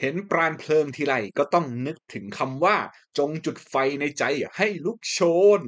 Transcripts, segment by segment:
เห็นปราณเพลิงทีไรก็ต้องนึกถึงคำว่า จงจุดไฟในใจให้ลุกโชน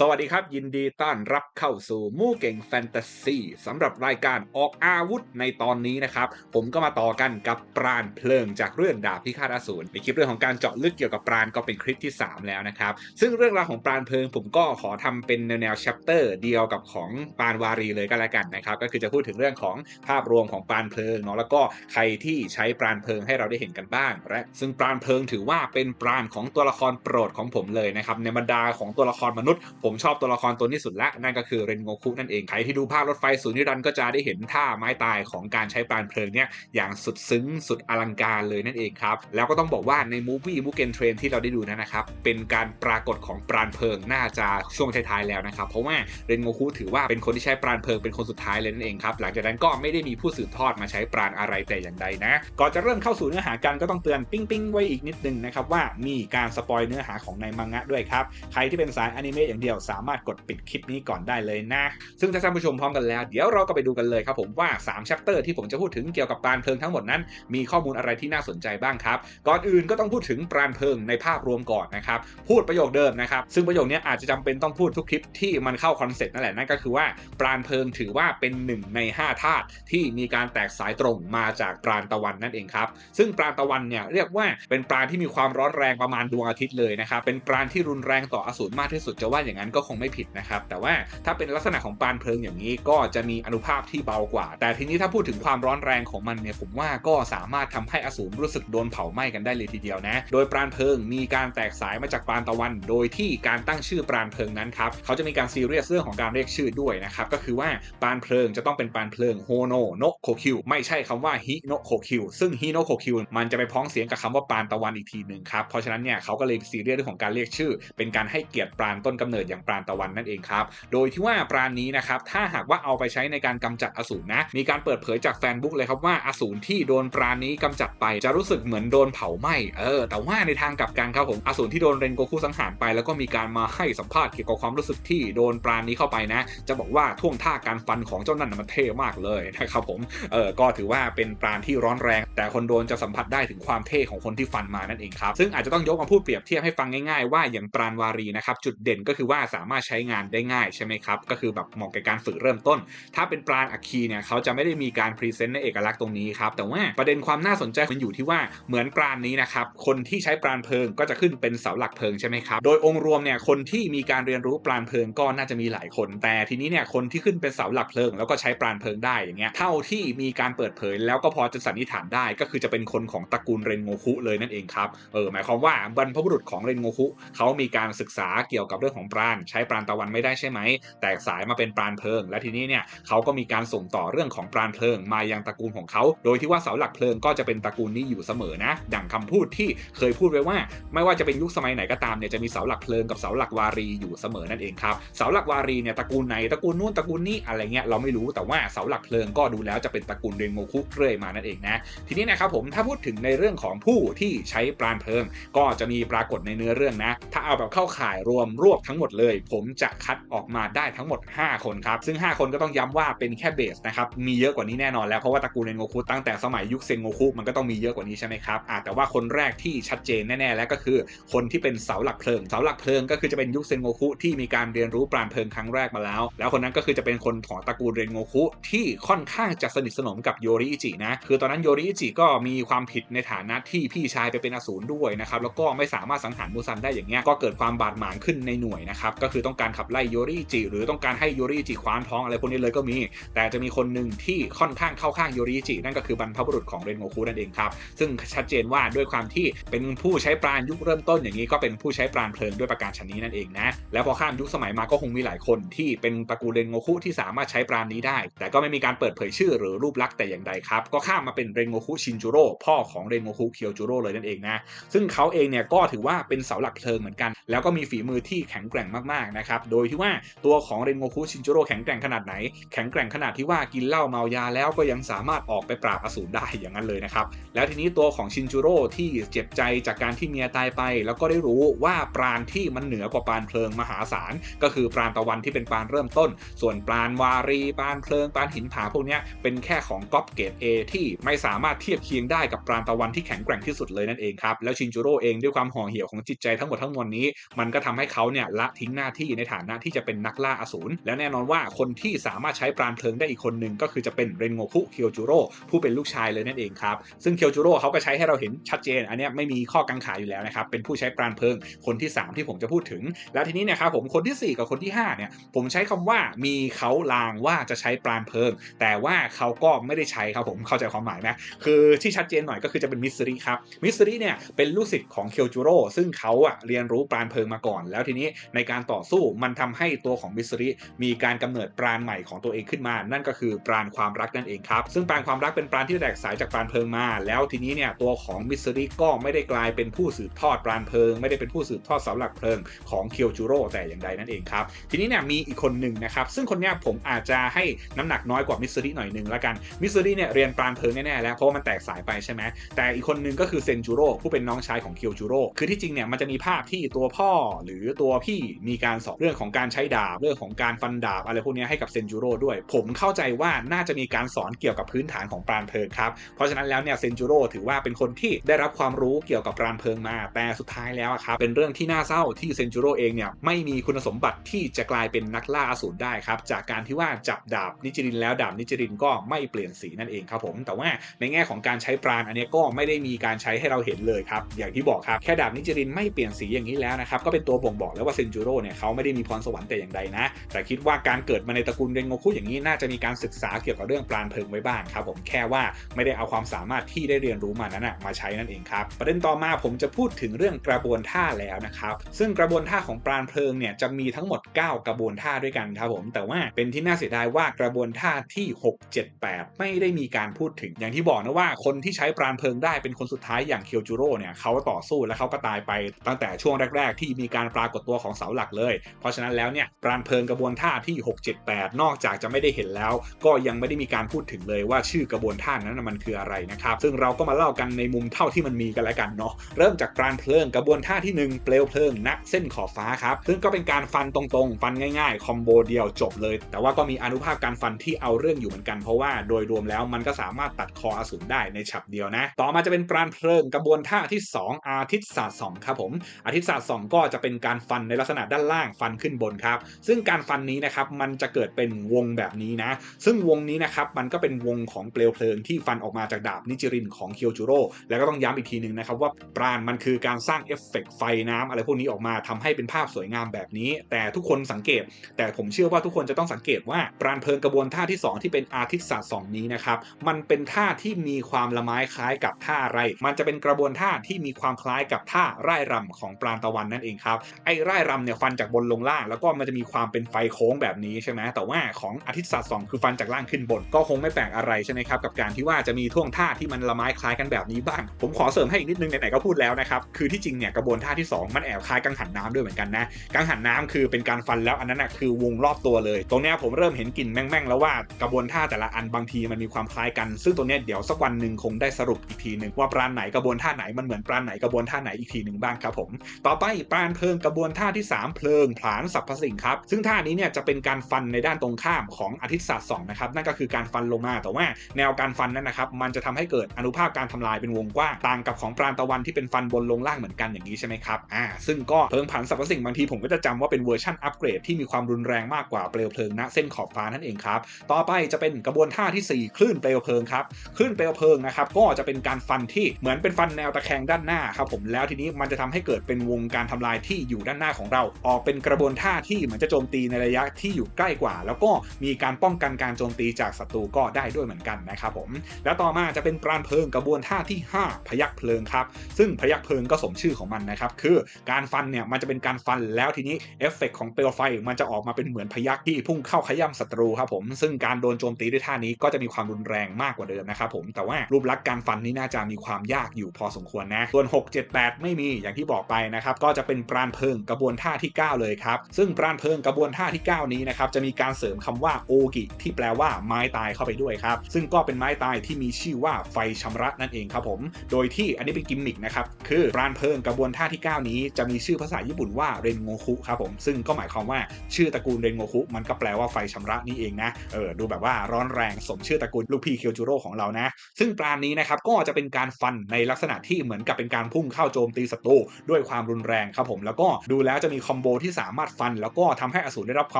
สวัสดีครับ ยินดีต้อนรับเข้าสู่มู่เก่งแฟนตาซีสำหรับรายการออกอาวุธในตอนนี้นะครับ ผมก็มาต่อกันกับปราณเพลิงจากเรื่องดาบพิฆาตอสูรในคลิปเรื่องของการเจาะลึกเกี่ยวกับปราณก็เป็นคลิปที่ 3 แล้วนะครับ ซึ่งเรื่องราวของปราณเพลิงผมก็ขอทำเป็นแนวแนวแชปเตอร์เดียวกับของปราณวารีเลยก็แล้วกันนะครับ ก็คือจะพูดถึงเรื่องของภาพรวมของปราณเพลิงเนาะแล้วก็ใครที่ใช้ปราณเพลิงให้เราได้เห็นกันบ้างและซึ่งปราณเพลิงถือว่าเป็นปราณของตัวละครโปรดของผมเลยนะครับในบรรดาของตัวละครมนุษย์ผมชอบตัวละครตัวนี้สุดละ นั่นก็คือเรนโงคุนั่นเอง ใครที่ดูภาพรถไฟสูนิรันด์ก็จะได้เห็นท่าไม้ตายของการใช้ปราณเพลิงเนี่ยอย่างสุดซึ้งสุดอลังการเลยนั่นเองครับ แล้วก็ต้องบอกว่าในมูฟี่มูเกนเทรนที่เราได้ดูนั้นนะครับ เป็นการปรากฏของปราณเพลิงน่าจะช่วงท้ายๆแล้วนะครับ เพราะว่าเรนโงคุถือว่าเป็นคนที่ใช้ปราณเพลิงเป็นคนสุดท้ายเลยนั่นเองครับ หลังจากนั้นก็ไม่ได้มีผู้สืบทอดมาใช้ปราณอะไรแต่อย่างใดนะ ก่อนจะเริ่มเข้าสู่เนื้อหากันก็ต้องเตือนปิ้งปิ้งๆไว้อีกนิดนึงนะครับว่ามีการสปอยเนื้อหาของในมังงะด้วยครับใครที่เป็นสายอนิเมะอย่างเดียวสามารถกดปิดคลิปนี้ก่อนได้เลยนะ ซึ่งถ้าท่านผู้ชมพร้อมกันแล้ว เดี๋ยวเราก็ไปดูกันเลยครับผมว่า3ชัปเตอร์ที่ผมจะพูดถึงเกี่ยวกับปราณเพลิงทั้งหมดนั้น มีข้อมูลอะไรที่น่าสนใจบ้างครับ ก่อนอื่นก็ต้องพูดถึงปราณเพลิงในภาพรวมก่อนนะครับ พูดประโยคเดิมนะครับ ซึ่งประโยคนี้อาจจะจำเป็นต้องพูดทุกคลิปที่มันเข้าคอนเซ็ปต์นั่นแหละนั่นก็คือว่าปราณเพลิงถือว่าเป็นหนึ่งใน5ธาตุที่มีการแตกสายตรงมาจากปราณตะวันนั่นเองครับ ซึ่งปราณตะวันเนี่ยเรียกว่าเป็นปราณที่มีความร้อนแรงประมาณดวงอาทิตย์เลยนะครับ เป็นปาณที่รุนแรงต่ออสูรมากที่สุดจะว่าอย่างนั้นก็คงไม่ผิดนะครับ แต่ว่าถ้าเป็นลักษณะของปาณเพลิงอย่างนี้ก็จะมีอนุภาพที่เบากว่า แต่ทีนี้ถ้าพูดถึงความร้อนแรงของมันเนี่ยผมว่าก็สามารถทำให้อสูรรู้สึกโดนเผาไหม้กันได้เลยทีเดียวนะ โดยปาณเพลิงมีการแตกสายมาจากปาณตะวัน โดยที่การตั้งชื่อปาณเพลิงนั้นครับเขาจะมีการซีเรียสเรื่องของการเรียกชื่อด้วยนะครับก็คือว่าปาณเพลิงจะต้องเป็นปาณเพลิงโฮโนโนโคคิวไม่ใช่คำว่าฮิโนโคคิวซึ่งฮิโนโคคิวมันจะไปพ้องเสียงกับคำว่าปาณตะวันอีกทีหนึ่งครับเพราะฉะนั้นเนี่ยเขาก็เลยซีเรียสเรื่องของการเรียกชื่อ เป็นการให้เกียรติปาณต้นกำเนิดอย่างปราณตะวันนั่นเองครับ โดยที่ว่าปราณนี้นะครับ ถ้าหากว่าเอาไปใช้ในการกำจัดอสูรนะ มีการเปิดเผยจากแฟนบุ๊กเลยครับว่าอสูรที่โดนปราณนี้กำจัดไปจะรู้สึกเหมือนโดนเผาไหม้ เออ แต่ว่าในทางกลับกันครับผม อสูรที่โดนเรนโกคุสังหารไป แล้วก็มีการมาให้สัมภาษณ์เกี่ยวกับความรู้สึกที่โดนปราณนี้เข้าไปนะ จะบอกว่าท่วงท่าการฟันของเจ้านั่นนะมันเท่มากเลยนะครับผม เออ ก็ถือว่าเป็นปราณที่ร้อนแรง แต่คนโดนจะสัมผัสได้ถึงความเท่ของคนที่ฟันมานั่นเองครับ ซึ่งอาจจะต้องยกมาพูดเปรียบเทียบให้ฟังง่ายๆว่าอย่างปราณวารีนะครับจุดเด่นก็คือว่าสามารถใช้งานได้ง่ายใช่ไหมครับ ก็คือแบบเหมาะกับการฝึกเริ่มต้น ถ้าเป็นปราณอัคคีเนี่ยเขาจะไม่ได้มีการพรีเซนต์ในเอกลักษณ์ตรงนี้ครับ แต่ว่าประเด็นความน่าสนใจมันอยู่ที่ว่าเหมือนปราณนี้นะครับคนที่ใช้ปราณเพลิงก็จะขึ้นเป็นเสาหลักเพลิงใช่ไหมครับโดยองค์รวมเนี่ยคนที่มีการเรียนรู้ปราณเพลิงก็น่าจะมีหลายคน แต่ทีนี้เนี่ยคนที่ขึ้นเป็นเสาหลักเพลิง แล้วก็ใช้ปราณเพลิงได้อย่างเงี้ยเท่าที่มีการเปิดเผยแล้วก็พอจะสันนิษฐานได้ ก็คือจะเป็นคนของตระกูลเรนโงคุเลยนั่นเองครับเออหมายความว่าบรรพบุรุษของเรนโงคุเขามีการศึกษาเกี่ยวกับเรื่องของปราณใช้ปราณตะวันไม่ได้ใช่ไหม แตกสายมาเป็นปราณเพลิง และทีนี้เนี่ยเขาก็มีการส่งต่อเรื่องของปราณเพลิงมายังตระกูลของเขา โดยที่ว่าเสาหลักเพลิงก็จะเป็นตระกูลนี้อยู่เสมอนะ ดังคำพูดที่เคยพูดไว้ว่า ไม่ว่าจะเป็นยุคสมัยไหนก็ตามเนี่ยจะมีเสาหลักเพลิงกับเสาหลักวารีอยู่เสมอนั่นเองครับ เสาหลักวารีเนี่ยตระกูลไหนตระกูลนู้นตระกูลนี้อะไรเงี้ยเราไม่รู้แต่ว่าเสาหลักเพลิงก็ดูแล้วจะเป็นตระกูลเรนโงคุเรื่อยมานั่นเองนะ ทีนี้นะครับผมถ้าพูดถึงในเรื่องของผู้ที่ใช้ปราณเพลิง ก็จะมีปรากฏในเนื้อเรื่องนะ ถ้าเอาแบบเข้าข่ายรวมรวบทั้งหมดเลย ผมจะคัดออกมาได้ทั้งหมด 5 คนครับ ซึ่ง 5 คนก็ต้องย้ำว่าเป็นแค่เบสนะครับมีเยอะกว่านี้แน่นอนแล้วเพราะว่าตระกูลเรนโงคุตั้งแต่สมัยยุคเซงโงคุมันก็ต้องมีเยอะกว่านี้ใช่ไหมครับแต่ว่าคนแรกที่ชัดเจนแน่ๆแล้วก็คือ คนที่เป็นเสาหลักเพลิงเสาหลักเพลิงก็คือจะเป็นยุคเซนโงคุที่มีการเรียนรู้ปราณเพลิงครั้งแรกมาแล้ว แล้วคนนั้นก็คือจะเป็นคนของตระกูลเรนโงคุที่ค่อนข้างจะสนิทสนมกับโยริอิจินะคือตอนนั้นโยริอิจิก็มีความผิดในฐานะที่พี่ชายไปเป็นอสูรด้วยนะครับแล้วก็ไม่สามารถสังหารมูซันได้อย่างเงี้ยก็เกิดความบาดหมางขึ้นในหน่วยนะครับก็คือต้องการขับไล่โยริจิหรือต้องการให้โยริจิคว้านท้องอะไรพวกนี้เลยก็มี แต่จะมีคนหนึ่งที่ค่อนข้างเข้าข้างโยริอิจินั่นก็คือบรรพบุรุษของเรนโงคุนั่นเองครับซึ่งชัดเจนว่าด้วยความที่เป็นผู้ใช้ปราณยุคเริ่มต้นอย่างนี้ก็เป็นผู้ใช้ปราณเพลิงด้วยประการชนนี้นั่นเองนะแล้วพอข้ามยุคสมัยมาก็คงมีหลายคนที่เป็นตระกูลเรนโงคุที่สามารถใช้ปราณนี้ได้ แต่ก็ไม่มีการเปิดเผยชื่อหรือรูปลักษณ์แต่อย่างใดครับก็ข้ามมาเป็นเรนโงคุชินจูโร่พ่อของเรนโงคุเคียวจูโร่เลยนั่นเองนะซึ่งเขาเองเนี่ยก็ถือว่าเป็นเสาหลักเพลิงเหมือนกัน แล้วก็มีฝีมือที่แข็งแกร่งมากๆนะครับ โดยที่ว่าตัวของเรนโงคุชินจูโร่แข็งแกร่งขนาดไหน แข็งแกร่งขนาดที่ว่ากินเหล้าเมายาแล้วก็ยังสามารถออกไปปราบอสูรได้อย่างนั้นเลยนะครับ แล้วทีนี้ตัวของชินจูโร่ที่เจ็บใจจากการที่เมียตายไป แล้วก็ได้รู้ว่าปราณที่มันเหนือกว่าปราณเพลิงมหาศาล ก็คือปราณตะวันที่เป็นปราณเริ่มต้น ส่วนปราณวารีปราณเพลิงปราณหินผาพวกนี้เป็นแค่ของก๊อปเกรด A ที่ไม่สามารถเทียบเคียงได้กับปราณตะวันที่แข็งแกร่งที่สุดเลยนั่นเองครับแล้วชินจูโร่เองด้วยความห่อเหี่ยวของจิตใจทั้งหมดทั้งมวลนี้ มันก็ทำให้เขาเนี่ยละทิงหน้าที่ในฐานะที่จะเป็นนักล่าอสูรและแน่นอนว่าคนที่สามารถใช้ปราณเพลิงได้อีกคนหนึ่งก็คือจะเป็นเรนโงคุเคียวจูโร่ผู้เป็นลูกชายเลยนั่นเองครับซึ่งเคียวจูโร่เขาก็ใช้ให้เราเห็นชัดเจน อันนี้ไม่มีข้อกังขาอยู่แล้วนะครับเป็นผู้ใช้ปราณเพลิงคนที่ 3 ที่ผมจะพูดถึง แล้วทีนี้เนี่ยครับผมคนที่ 4 กับคนที่5เนี่ยผมใช้คำว่ามีเขาลางว่าจะใช้ปราณเพลิง แต่ว่าเขาก็ไม่ได้ใช้ครับผมเข้าใจความหมายไหมคือที่ชัดเจนหน่อยก็คือจะเป็นมิสซิริครับมิสซิริเนี่ยเป็นลูกศิษย์ของเคียวจูโร่ซึ่งเขาอะเรียนรู้ปราณเพลิงมาก่อน แล้วทีนี้ในการต่อสู้มันทำให้ตัวของมิสซิริมีการกำเนิดปราณใหม่ของตัวเองขึ้นมา นั่นก็คือปราณความรักนั่นเองครับ ซึ่งปราณความรักเป็นปราณที่แตกสายจากปราณเพลิงมา แล้วทีนี้เนี่ยตัวของมิสซิริก็ไม่ได้กลายเป็นผู้สืบทอดปราณเพลิง ไม่ได้เป็นผู้สืบทอดเสาหลักเพลิงของเคียวจูโร่แต่อย่างใดนั่นเองครับ ทีนี้เนี่ยมีอีกคนหนึ่งนะครับซึ่งคนเนี้ยผมอาจจะให้น้ำหนักน้อยกว่ามิสซิริหน่อยหนึ่งละกันมิสซิริเนี่ยเรียนปราณเพลิงแน่ๆแล้วเพราะว่ามันแตกสายไปใช่ไหมแต่อีกคนหนึงก็คือเซนจูโร่ผู้เป็นน้องชายของเคียวจูโร่คือที่จริงเนี่ยมันจะมีภาพที่ตัวพ่อหรือตัวพี่มีการสอนเรื่องของการใช้ดาบ เรื่องของการฟันดาบอะไรพวกนี้ให้กับเซนจูโร่ด้วย ผมเข้าใจว่าน่าจะมีการสอนเกี่ยวกับพื้นฐานของปราณเพลิงครับ เพราะฉะนั้นแล้วเนี่ยเซนจูโร่ถือว่าเป็นคนที่ได้รับความรู้เกี่ยวกับปราณเพลิงมา แต่สุดท้ายแล้วครับเป็นเรื่องที่น่าเศร้าที่เซนจูโร่เองเนี่ยไม่มีคุณสมบัติที่จะกลายเป็นนักล่าอสูรได้ครับจากการที่ว่าจับดาบนิจรินแล้วดาบนิจรินก็ไม่เปลี่ยนสีนั่นเองครับผม แต่ว่าในแง่ของการใช้ปราณอันนี้ก็ไม่ได้มีการใช้ให้เราเห็นเลยครับอย่างที่บอกครับแค่ดาบนิจรินไม่เปลี่ยนสีอย่างนี้แล้วนะครับก็เป็นตัวบ่งบอกแล้วว่าเซนจูโร่เนี่ยเขาไม่ได้มีพรสวรรค์แต่อย่างใดนะ แต่คิดว่าการเกิดมาในตระกูลเรนโงคุอย่างนี้น่าจะมีการศึกษาเกี่ยวกับเรื่องปราณเพลิงไว้บ้างครับผมแค่ว่าไม่ได้เอาความสามารถที่ได้เรียนรู้มานั้นนะมาใช้นั่นเองครับประเด็นต่อมาผมจะพูดถึงเรื่องกระบวนท่าแล้วนะครับซึ่งกระบวนท่าของปราณเพลิงเนี่ยจะมีทั้งหมด 9 กระบวนท่าด้วยกันครับผมแต่ว่าเป็นที่น่าเสียดายว่ากระบวนท่าที่ 6 7 8 ไม่ได้มีการพูดถึงอย่างที่บอกนะว่าคนที่ใช้ปราณเพลิงได้เป็นคนสุดท้ายอย่างเคียวจูโร่เนี่ยเขาต่อสู้และเขาก็ตายไปตั้งแต่ช่วงแรก ๆ ที่มีการปรากฏตัวของเสาหลักเลย เพราะฉะนั้นแล้วเนี่ยปราณเพลิงกระบวนท่าที่ 6 7 8 นอกจากจะไม่ได้เห็นแล้ว ก็ยังไม่ได้มีการพูดถึงเลยว่าชื่อกระบวนท่านั้นมันคืออะไรนะครับ ซึ่งเราก็มาเล่ากันในมุมเท่าที่มันมีกันแล้วกันเนาะเริ่มจากปราณเพลิงกระบวนท่าที่หนึ่งเปลวเพลิงณเส้นขอบฟ้าครับซึ่งก็เป็นการฟันตรงๆ ฟันง่ายๆคอมโบเดียวจบเลย แต่ว่าก็มีอนุภาพการฟันที่เอาเรื่องอยู่เหมือนกันเพราะว่าโดยรวมแล้วมันก็สามารถตัดคออสูรได้ในฉับเดียวนะ ต่อมาจะเป็นปราณเพลิงกระบวนท่าที่ 2 อาทิตย์ศาสตร์สองครับผมอาทิตย์ศาสตร์สองก็จะเป็นการฟันในลักษณะด้านล่างฟันขึ้นบนครับ ซึ่งการฟันนี้นะครับมันจะเกิดเป็นวงแบบนี้นะ ซึ่งวงนี้นะครับมันก็เป็นวงของเปลวเพลิงที่ฟันออกมาจากดาบนิจิรินของเคียวจูโร่แล้วก็ต้องย้ำอีกทีหนึ่งนะครับว่าปราณมันคือการสร้างเอฟเฟกต์ไฟน้ำอะไรพวกนี้ออกมาทำให้เป็นภาพสวยงามแบบนี้ แต่ทุกคนสังเกต แต่ผมเชื่อว่าทุกคนจะต้องสังเกตว่าปราณเพลิงกระบวนท่าที่ 2 ที่เป็นอาทิตศาสตร์สองนี้นะครับมันเป็นท่าที่มีความละไม้คล้ายกับท่าไร มันจะเป็นกระบวนท่าที่มีความคล้ายกับท่าไร่รำของปราณตะวันนั่นเองครับไอ้ไร่รำเนี่ยฟันจากบนลงล่าง แล้วก็มันจะมีความเป็นไฟโค้งแบบนี้ใช่ไหมแต่ว่าของอาทิตย์ศาสตร์สองคือฟันจากล่างขึ้นบน ก็คงไม่แปลกอะไรใช่ไหมครับกับการที่ว่าจะมีท่วงท่าที่มันละไม้คล้ายกันแบบนี้บ้าง ผมขอเสริมให้อีกนิดนึงไหนๆก็พูดแล้วนะครับคือที่จริงเนี่ยกระบวนท่าที่ 2 มันแอบคล้ายกังหันน้ำด้วยเหมือนกันนะกังหันน้ำคือเป็นการฟันแล้วอันนั้นนะคือวงรอบตัวเลย ตรงเนี้ยผมเริ่มเห็นกลิ่นแม่งๆแล้วว่ากระบวนท่าแต่ละอันบางทีมันมีความคล้ายกัน ซึ่งตรงเนี้ยเดี๋ยวสักวันหนึ่งคงได้สรุปอีกทีหนึ่งว่าปราณไหนกระบวนท่าไหนมันเหมือนปราณไหนกระบวนท่าไหนอีกทีหนึ่งบ้างครับผมต่อไปปราณเพลิงกระบวนท่าที่3เพลิงผลาญสรรพสิ่งครับ ซึ่งท่านี้เนี่ยจะเป็นการฟันในด้านตรงข้ามของอาทิตย์ศาสตร์สองนะครับนั่นก็คือการฟันลงมาแต่ว่าแนวการฟันนั้นนะครับมันจะทำให้เกิดอนุภาคการทำลายเป็นวงกว้างต่างกับของปราณตะวันที่เป็นฟันบนลงล่างเหมือนกันอย่างนี้ใช่ไหมครับอ่าซึ่งก็เพลิงผันสรรพสิ่งบางทีผมก็จะจำว่าเป็นเวอร์ชันอัปเกรดที่มีความรุนแรงมากกว่าเปลวเพลิงณเส้นขอบฟ้านั่นเองครับต่อไปจะเป็นกระบวนท่าที่ 4 คลื่นเปลวเพลิงครับคลื่นเปลวเพลิงนะครับก็จะเป็นการฟันที่เหมือนเป็นฟันแนวตะแคงด้านหน้าครับผมแล้วทีนี้มันจะทำให้เกิดเป็นวงการทำลายที่อยู่ด้านหน้าของเราออกเป็นกระบวนท่าที่เหมือนจะโจมตีในระยะที่อยู่ใกล้กว่า แล้วก็มีการป้องกันการโจมตีจากศัตรูก็ได้ด้วยเหมือนกันนะครับผม แล้วต่อมาจะเป็นปราณเพลิงกระบวนท่าที่ 5 พยักเพลิงครับ ซึ่งพยักเพลิงก็สมชื่อของมันนะครับ คือการฟันเนี่ยมันจะเป็นการฟันแล้วทีนี้เอฟเฟกของเปลวไฟมันจะออกมาเป็นเหมือนพยักที่พุ่งเข้าขย้ำศัตรูครับผม ซึ่งการโดนโจมตีด้วยท่านี้ก็จะมีความรุนแรงมากกว่าเดิมนะครับผม แต่ว่ารูปลักษณ์การฟันนี่น่าจะมีความยากอยู่พอสมควรนะ ส่วน 6 7 8 ไม่มีอย่างที่บอกไปนะครับ ก็จะเป็นปราณเพลิงกระบวนท่าที่ที่ 9 เลยครับ ซึ่งปราณเพลิงกระบวนท่าที่ 9 นี้นะครับจะมีการเสริมคำว่าโอกิที่แปลว่าไม้ตายเข้าไปด้วยครับซึ่งก็เป็นไม้ตายที่มีชื่อว่าไฟชำระนั่นเองครับผม โดยที่อันนี้เป็นกิมมิกนะครับคือปราณเพลิงกระบวนท่าที่ 9 นี้จะมีชื่อภาษาญี่ปุ่นว่าเรนโงคุครับผมซึ่งก็หมายความว่าชื่อตระกูลเรนโงคุมันก็แปลว่าไฟชำระนี่เองนะเออดูแบบว่าร้อนแรงสมชื่อตระกูลลูกพี่เคียวจูโร่ของเรานะซึ่งปราณนี้นะครับก็จะเป็นการฟันในลักษณะที่เหมือนกับเป็นการพุ่งเข้าโจมตีศัตรูด้วยความรุนแรงครับผมแล้วก็ดูแล้วจะมีคอมโบที่สามารถฟัน แล้วก็ทำให้อสูรได้รับคว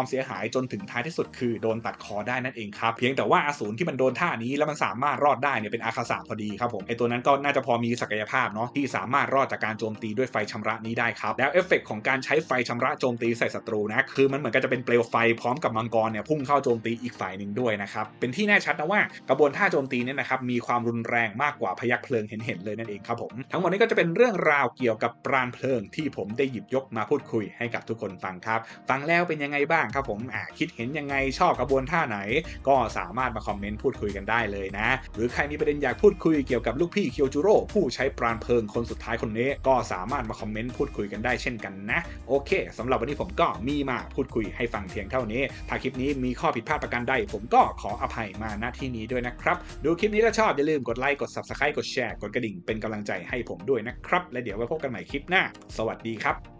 ามเสียหายจนถึงท้ายที่สุดคือโดนตัดคอได้นั่นเองครับ เพียงแต่ว่าอสูรที่มันโดนท่านี้แล้วมันสามารถรอดได้เนี่ยเป็นอาคาสะพอดีครับผมไอตัวนั้นก็น่าจะพอมีศักยภาพเนาะที่สามารถรอดจากการโจมตีด้วยไฟชำระนี้ได้ครับแล้วเอฟเฟกต์ของการใช้ไฟชำระโจมตีใส่ศัตรูนะคือมันเหมือนกับจะเป็นเปลวไฟพร้อมกับมังกรเนี่ยพุ่งเข้าโจมตีอีกฝ่ายหนึ่งด้วยนะครับเป็นที่แน่ชัดนะว่ากระบวนท่าโจมตีเนี่ยนะครับมีความรุนแรงมากกว่าพยักเพลิงเห็นๆเลยนั่นเองครับผมทั้งหมดนี้ก็จะเป็นเรื่องราวเกี่ยวกับปราณเพลิงที่ผมได้หยิบยกมาพูดคุยให้กับทุกคนฟังครับ ฟังแล้วเป็นยังไงบ้างครับผมอ่าคิดเห็นยังไงชอบกระบวนท่าไหน ก็สามารถมาคอมเมนต์พูดคุยกันได้เลยนะ หรือใครมีประเด็นอยากพูดคุยเกี่ยวกับลูกพี่เคียวจูโร่ผู้ใช้ปราณเพลิงคนสุดท้ายคนนี้ ก็สามารถมาคอมเมนต์พูดคุยกันได้เช่นกันนะ โอเคสำหรับวันนี้ผมก็มีมาพูดคุยให้ฟังเพียงเท่านี้ ถ้าคลิปนี้มีข้อผิดพลาดประการใดผมก็ขออภัยมาณที่นี้ด้วยนะครับดูคลิปนี้แล้วชอบอย่าลืมกดไลค์กด subscribe กดแชร์กดกระดิ่งเป็นกำลังใจให้ผมด้วยนะครับ และเดี๋ยวไว้พบกันใหม่คลิปหน้า สวัสดีครับ